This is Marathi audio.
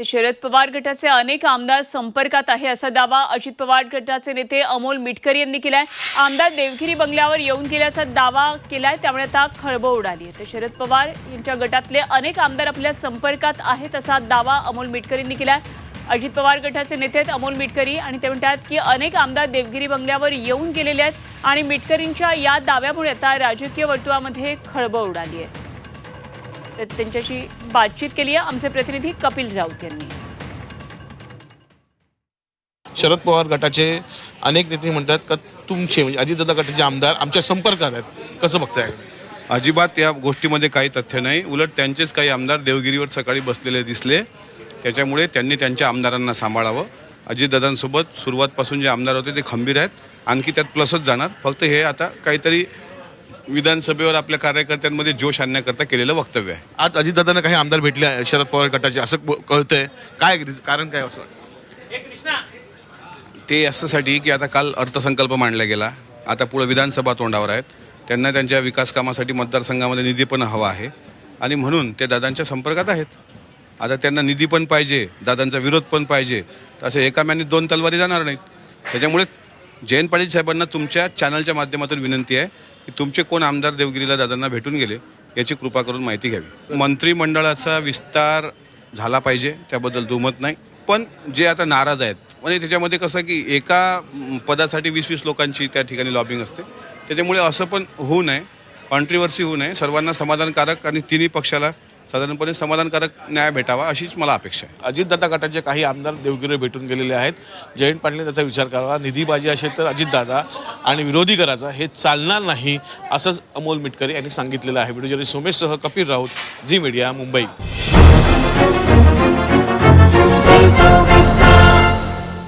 ते शरद पवार गटाचे अनेक आमदार संपर्कात आहे असा दावा अजित पवार गटाचे नेते अमोल मिटकरी यांनी केलाय. आमदार देवगिरी बंगल्यावर येऊन गेल्याचा दावा केलाय त्यामुळे आता खळबळ उडाली आहे. तर शरद पवार यांच्या गटातले अनेक आमदार आपल्या संपर्कात आहेत असा दावा अमोल मिटकरींनी केलाय. अजित पवार गटाचे नेते आहेत अमोल मिटकरी आणि ते म्हणतात की अनेक आमदार देवगिरी बंगल्यावर येऊन गेलेले आहेत आणि मिटकरींच्या या दाव्यामुळे आता राजकीय वर्तुळामध्ये खळबळ उडाली आहे. तर त्यांच्याशी बातचीत केली आहे आमचे प्रतिनिधी कपिल राऊत यांनी. शरद पवार गटाचे अनेक नेते म्हणतात का तुमचे म्हणजे अजितदादा गटाचे आमदार आमच्या संपर्कात आहेत. कसं बघताय? अजिबात या गोष्टीमध्ये काही तथ्य नाही. उलट त्यांचेच काही आमदार देवगिरीवर सकाळी बसलेले दिसले. त्याच्यामुळे त्यांनी त्यांच्या आमदारांना सांभाळावं. अजितदादांसोबत सुरुवातपासून जे आमदार होते ते खंबीर आहेत. आणखी त्यात प्लसच जाणार. फक्त हे आता काहीतरी विधानसभेवर आपल्या कार्यकर्त्यांमध्ये जोश आणण्याकरता केलेलं वक्तव्य आहे. आज अजितदादांना काही आमदार भेटले आहे शरद पवार गटाचे असं ब- कळतंय. काय कारण काय असं? ते याच्यासाठी की आता काल अर्थसंकल्प मांडला गेला. आता पुढे विधानसभा तोंडावर आहेत. त्यांना त्यांच्या विकास कामासाठी मतदारसंघामध्ये निधी पण हवा आहे. आणि म्हणून ते दादांच्या संपर्कात आहेत. आता त्यांना निधी पण पाहिजे दादांचा विरोध पण पाहिजे. तर असं एकाम्याने दोन तलवारी जाणार नाहीत. त्याच्यामुळे जयंत पाटील साहेबांना तुमच्या चॅनलच्या माध्यमातून विनंती आहे. की तुमचे कोण आमदार देवगिरीला दादांना भेटून गेले याची कृपा करून माहिती घ्यावी. मंत्रिमंडळाचा विस्तार झाला पाहिजे त्याबद्दल दुमत नाही. पण जे आता नाराज आहेत म्हणजे त्याच्यामध्ये कसं की एका पदासाठी वीस वीस लोकांची त्या ठिकाणी लॉबिंग असते. त्याच्यामुळे असं पण होऊ नये कॉन्ट्रीवर्सी होऊ नये सर्वांना समाधानकारक आणि तिन्ही पक्षाला साधारणपणे समाधानकारक न्याय भेटावा अशीच मला अपेक्षा आहे. अजितदादा गटाचे काही आमदार देवगिरे भेटून गेलेले आहेत. जयंत पाटील त्याचा विचार करावा. निधी असेल तर अजितदादा आणि विरोधी करायचा हे चालणार नाही असंच अमोल मिटकरी यांनी सांगितलेलं आहे. व्हिडिओ जरी सोमेशसह कपिल राऊत झी मीडिया मुंबई.